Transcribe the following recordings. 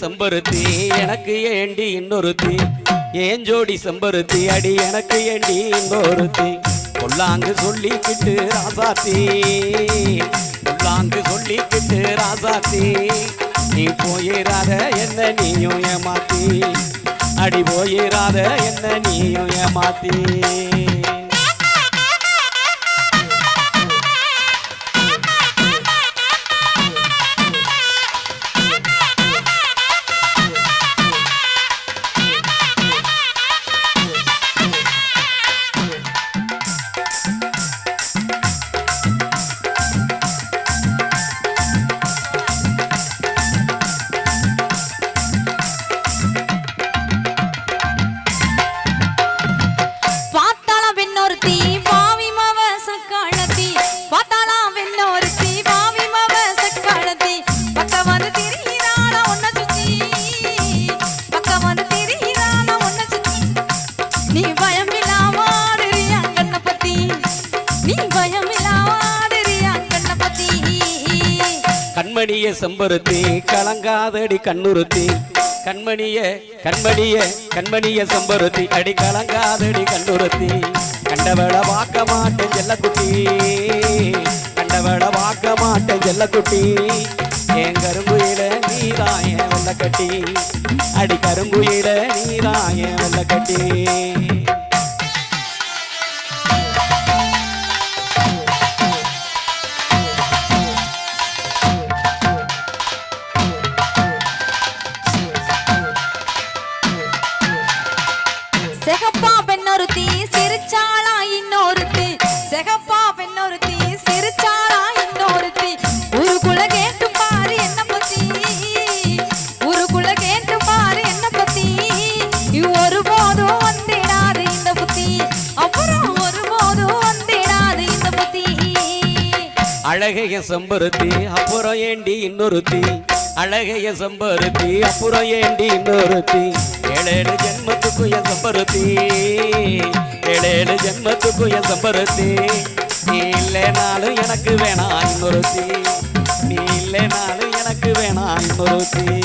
செம்பருத்தி எனக்கு ஏண்டி இன்னொருத்தி? ஏன் ஜோடி செம்பருத்தி அடி எனக்கு ஏண்டி இன்னொருத்தி? பொல்லாங்கு சொல்லிக்கிட்டு ராசாத்தி. பொல்லாங்கு சொல்லிக்கிட்டு ராசாத்தி. நீ போயிடாத என்ன நீயும் ஏமாத்தி? அடி போயிடாத என்ன நீயும் ஏமாத்தி? கண்மணிய செம்பருத்தி கலங்காதடி கண்ணுறுத்தி. கண்மணிய கண்மணிய கண்மணிய செம்பருத்தி அடி கலங்காதடி கண்ணுறுத்தி. கண்டவள வாக்க மாட்டேன் செல்லக்குட்டி கண்டவள வாக்க மாட்டேன் செல்லக்குட்டி என் கரும்புயில நீராய வெள்ளக்கட்டி. அடி கரும்புயில நீராய வெள்ளக்கட்டி. அழகைய செம்பருத்தி அப்புறம் ஏண்டி இன்னொருத்தி? அழகைய செம்பருத்தி அப்புறம் ஏண்டி இன்னொருத்தி? ஏழேழு ஜென்மத்துக்கு என் செம்பருத்தி. ஏழேழு ஜென்மத்துக்கு என் செம்பருத்தி. நீ இல்லைனாலும் எனக்கு வேணாம் இன்னொருத்தி. நீ இல்லைனாலும் எனக்கு வேணாம் இன்னொருத்தி.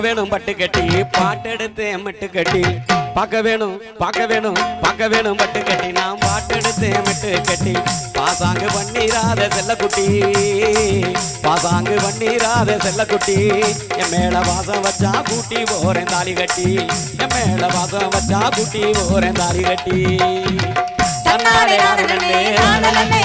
பார்க்க வேணும் பட்டு கட்டி பாட்டெடுத்து எம்மட்டு கட்டி. பார்க்க வேணும் பார்க்க வேணும் பார்க்க வேணும் பட்டு கட்டி. நான் பாட்டெடுத்து எம்மட்டு கட்டி. பாசாங்கு பண்ணிராத செல்லக்குட்டி. பாசாங்கு பண்ணிராத செல்லக்குட்டி. என் மேல வாசம் வச்சா கூட்டி போறேன் தாலி கட்டி. என் மேல வாசம் வச்சா கூட்டி போறேன் தாலி கட்டி. தன்னாலே நானே நானே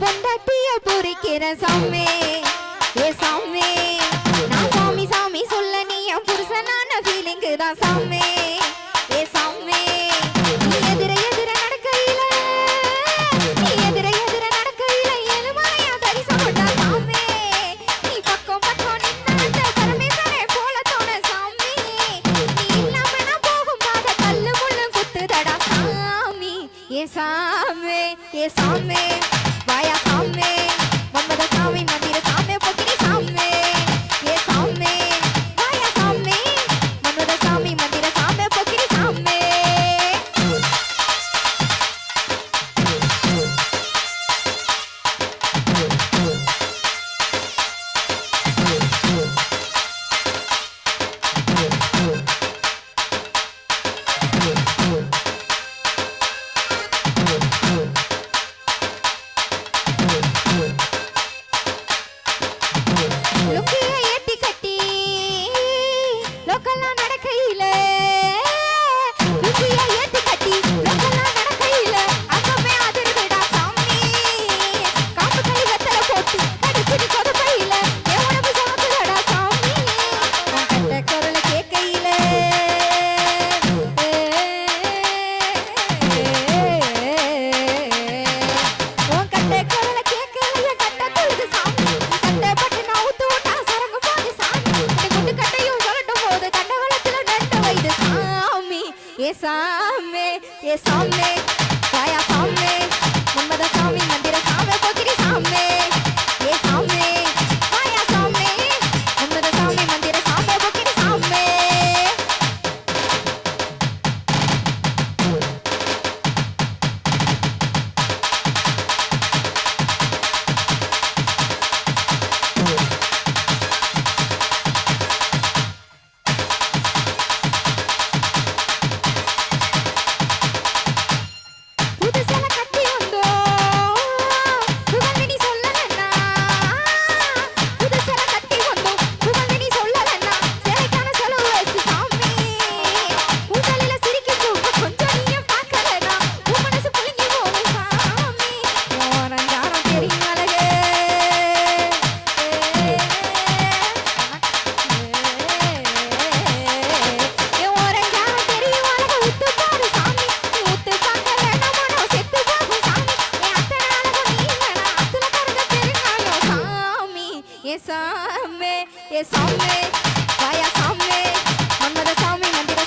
பொண்டாட்டிய பொறிக்கிற சாமி. ஏ சாமி நான் சாமி சாமி சொல்ல நீ என் புருஷனான ஃபீலிங்கு தான் சாமி. ஏ சாமி நீ எதிர எதிர நடக்கையில நீ எதிர எதிர நடக்கையில எலுமாயா தரிச கொண்டா சாமி. நீ பக்கம் பக்கம் நின்ன பரமேஸ்வரே போல தோண சாமி. நீ இல்லாம நான் போகும் பாத கல்லு முள்ளு குத்து தடா சாமி. ஏ சாமி ஏ சாமி. சாமே ஏ சாமே சாயா சாமே முன்பத சாமி மந்திர சாமே போக்கிரி ஏ சாமே ஏ சாமே வாயா சாமே மன்மத சாமி நந்திர